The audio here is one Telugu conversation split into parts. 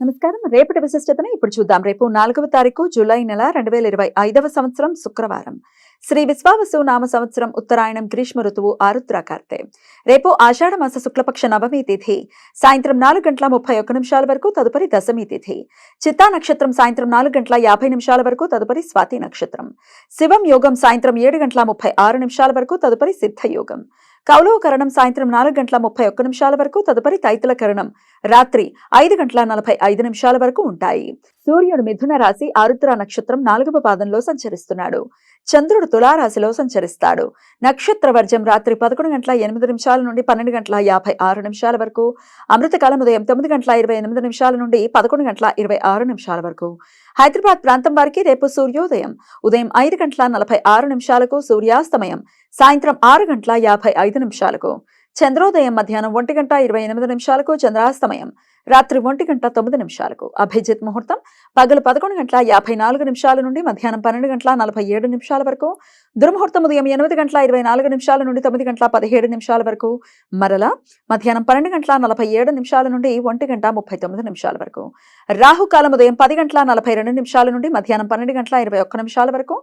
నమస్కారం. రేపటి విశిష్టతను ఇప్పుడు చూద్దాం. రేపు నాలుగవ తారీఖు జూలై నెల రెండు వేల ఇరవై ఐదవ సంవత్సరం శుక్రవారం. శ్రీ విశ్వావసు నామ సంవత్సరం ఉత్తరాయణం గ్రీష్మ ఋతువు ఆరుద్ర కార్తె రేపు ఆషాఢ మాస శుక్లపక్ష నవమి తిథి. సాయంత్రం నాలుగు గంటల ముప్పై ఒక్క నిమిషాల వరకు తదుపరి దశమి తిథి. చిత్తా నక్షత్రం సాయంత్రం నాలుగు గంటల యాభై నిమిషాల వరకు తదుపరి స్వాతి నక్షత్రం. శివం యోగం సాయంత్రం ఏడు గంటల ముప్పై ఆరు నిమిషాల వరకు తదుపరి సిద్ధ యోగం కౌలవ కరణం సాయంత్రం నాలుగు గంటల ముప్పై ఒక్క నిమిషాల వరకు తదుపరి తైతుల కరణం రాత్రి ఐదు గంటల నలభై ఐదు నిమిషాల వరకు ఉంటాయి. సూర్యుడు మిథున రాశి ఆరుద్ర నక్షత్రం నాలుగవ పాదంలో సంచరిస్తున్నాడు. చంద్రుడు తులారాశిలో సంచరిస్తాడు. నక్షత్ర వర్జం రాత్రి పదకొండు గంటల ఎనిమిది నిమిషాల నుండి పన్నెండు గంటల యాభై ఆరు నిమిషాల వరకు అమృతకాలం ఉదయం తొమ్మిది గంటల ఇరవై ఎనిమిది నిమిషాల నుండి పదకొండు గంటల ఇరవై ఆరు నిమిషాల వరకు. హైదరాబాద్ ప్రాంతం వారికి రేపు సూర్యోదయం. ఉదయం ఐదు గంటల నలభై ఆరు నిమిషాలకు సూర్యాస్తమయం. సాయంత్రం ఆరు గంటల యాభై ఐదు నిమిషాలకు. చంద్రోదయం మధ్యాహ్నం ఒంటి గంట ఇరవై ఎనిమిది నిమిషాలకు చంద్రాస్తమయం. రాత్రి ఒంటి గంట తొమ్మిది నిమిషాలకు. అభిజిత్ ముహూర్తం పగలు పదకొండు గంటల యాభై నాలుగు నిమిషాల నుండి మధ్యాహ్నం పన్నెండు గంటల నలభై ఏడు నిమిషాల వరకు. దుర్ముహూర్తం ఉదయం ఎనిమిది గంటల ఇరవై నాలుగు నిమిషాల నుండి తొమ్మిది గంటల పదిహేడు నిమిషాల వరకు. మరలా మధ్యాహ్నం పన్నెండు గంటల నలభై ఏడు నిమిషాల నుండి ఒంటి గంట ముప్పై తొమ్మిది నిమిషాల వరకు. రాహుకాలం ఉదయం పది గంటల నలభై రెండు నిమిషాల నుండి మధ్యాహ్నం పన్నెండు గంటల ఇరవై ఒక్క నిమిషాల వరకు.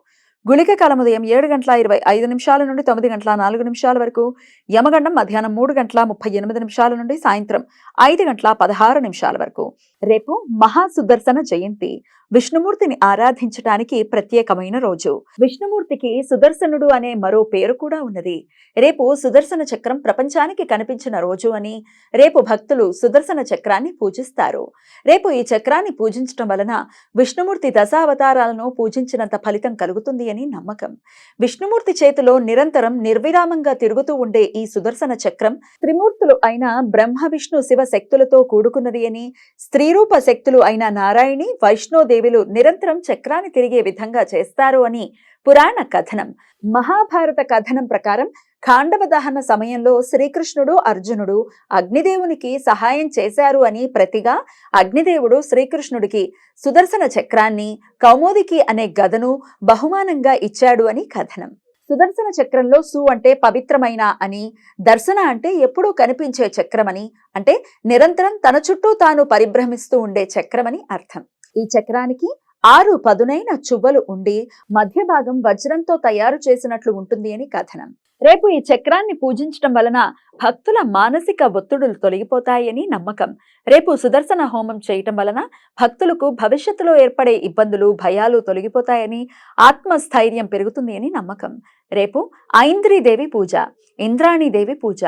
గుళిక కాలం ఉదయం ఏడు గంటల ఇరవై ఐదు నిమిషాల నుండి తొమ్మిది గంటల నాలుగు నిమిషాల వరకు యమగండం మధ్యాహ్నం మూడు గంటల ముప్పై ఎనిమిది నిమిషాల నుండి సాయంత్రం ఐదు గంటల పదహారు నిమిషాల వరకు. రేపు మహాసుదర్శన జయంతి. విష్ణుమూర్తిని ఆరాధించటానికి ప్రత్యేకమైన రోజు. విష్ణుమూర్తికి సుదర్శనుడు అనే మరో పేరు కూడా ఉన్నది. రేపు సుదర్శన చక్రం ప్రపంచానికి కనిపించిన రోజు అని రేపు భక్తులు సుదర్శన చక్రాన్ని పూజిస్తారు. రేపు ఈ చక్రాన్ని పూజించటం వలన విష్ణుమూర్తి దశావతారాలను పూజించినంత ఫలితం కలుగుతుంది అని నమ్మకం. విష్ణుమూర్తి చేతిలో నిరంతరం నిర్విరామంగా తిరుగుతూ ఉండే ఈ సుదర్శన చక్రం త్రిమూర్తులు అయిన బ్రహ్మ విష్ణు శివ శక్తులతో కూడుకున్నది అని స్త్రీరూప శక్తులు అయిన నారాయణి వైష్ణోదేవులు నిరంతరం చక్రాన్ని తిరిగే విధంగా చేస్తారు అని పురాణ కథనం. మహాభారత కథనం ప్రకారం ఖాండవ దహన సమయంలో శ్రీకృష్ణుడు అర్జునుడు అగ్నిదేవునికి సహాయం చేశారు అని ప్రతిగా అగ్నిదేవుడు శ్రీకృష్ణుడికి సుదర్శన చక్రాన్ని కౌమోదికి అనే గదను బహుమానంగా ఇచ్చాడు అని కథనం. సుదర్శన చక్రంలో సు అంటే పవిత్రమైన అని దర్శన అంటే ఎప్పుడూ కనిపించే చక్రమని అంటే నిరంతరం తన చుట్టూ తాను పరిభ్రమిస్తూ ఉండే చక్రమని అర్థం. ఈ చక్రానికి ఆరు పదునైన చువ్వలు ఉండి మధ్య భాగం వజ్రంతో తయారు చేసినట్లు ఉంటుంది అని కథనం. రేపు ఈ చక్రాన్ని పూజించటం వలన భక్తుల మానసిక ఒత్తిడులు తొలగిపోతాయని నమ్మకం. రేపు సుదర్శన హోమం చేయటం వలన భక్తులకు భవిష్యత్తులో ఏర్పడే ఇబ్బందులు భయాలు తొలగిపోతాయని ఆత్మస్థైర్యం పెరుగుతుంది అని నమ్మకం. రేపు ఐంద్రీదేవి పూజ ఇంద్రాణీదేవి పూజ.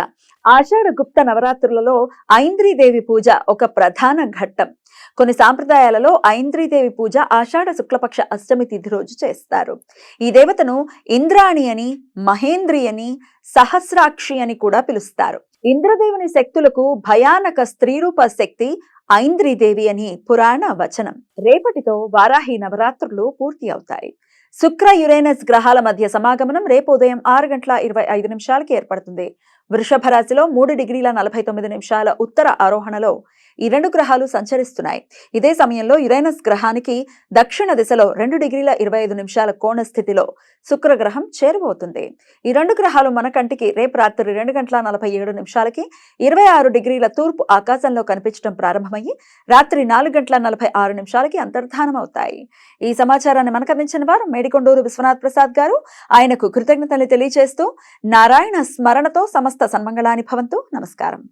ఆషాఢ గుప్త నవరాత్రులలో ఐంద్రీదేవి పూజ ఒక ప్రధాన ఘట్టం. కొన్ని సాంప్రదాయాలలో ఐంద్రీదేవి పూజ ఆషాఢ శుక్లపక్ష అష్టమి తిథి రోజు చేస్తారు. ఈ దేవతను ఇంద్రాణి అని మహేంద్రి అని సహస్రాక్షి అని కూడా పిలుస్తారు. ఇంద్రదేవుని శక్తులకు భయానక స్త్రీరూప శక్తి ఐంద్రీదేవి అని పురాణ వచనం. రేపటితో వారాహి నవరాత్రులు పూర్తి అవుతాయి. శుక్ర యురేనస్ గ్రహాల మధ్య సమాగమనం రేపు ఉదయం ఆరు గంటల ఇరవై ఐదు నిమిషాలకి ఏర్పడుతుంది. వృషభ రాశిలో మూడు డిగ్రీల నలభై తొమ్మిది నిమిషాల ఉత్తర ఆరోహణలో ఈ రెండు గ్రహాలు సంచరిస్తున్నాయి. ఇదే సమయంలో యురైనస్ గ్రహానికి దక్షిణ దిశలో రెండు డిగ్రీల ఇరవై ఐదు నిమిషాల కోణ స్థితిలో శుక్రగ్రహం చేరువవుతుంది. ఈ రెండు గ్రహాలు మన కంటికి రేపు రాత్రి రెండు గంటల నలభై ఏడు నిమిషాలకి ఇరవై ఆరు డిగ్రీల తూర్పు ఆకాశంలో కనిపించడం ప్రారంభమయ్యి రాత్రి నాలుగు గంటల నలభై ఆరు నిమిషాలకి అంతర్ధానం అవుతాయి ఈ సమాచారాన్ని మనకు అందించిన వారు మేడికొండూరు విశ్వనాథ్ ప్రసాద్ గారు. ఆయనకు కృతజ్ఞతలు తెలియజేస్తూ నారాయణ స్మరణతో సమస్త సమస్త సన్మంగళాని భవంతు. నమస్కారం.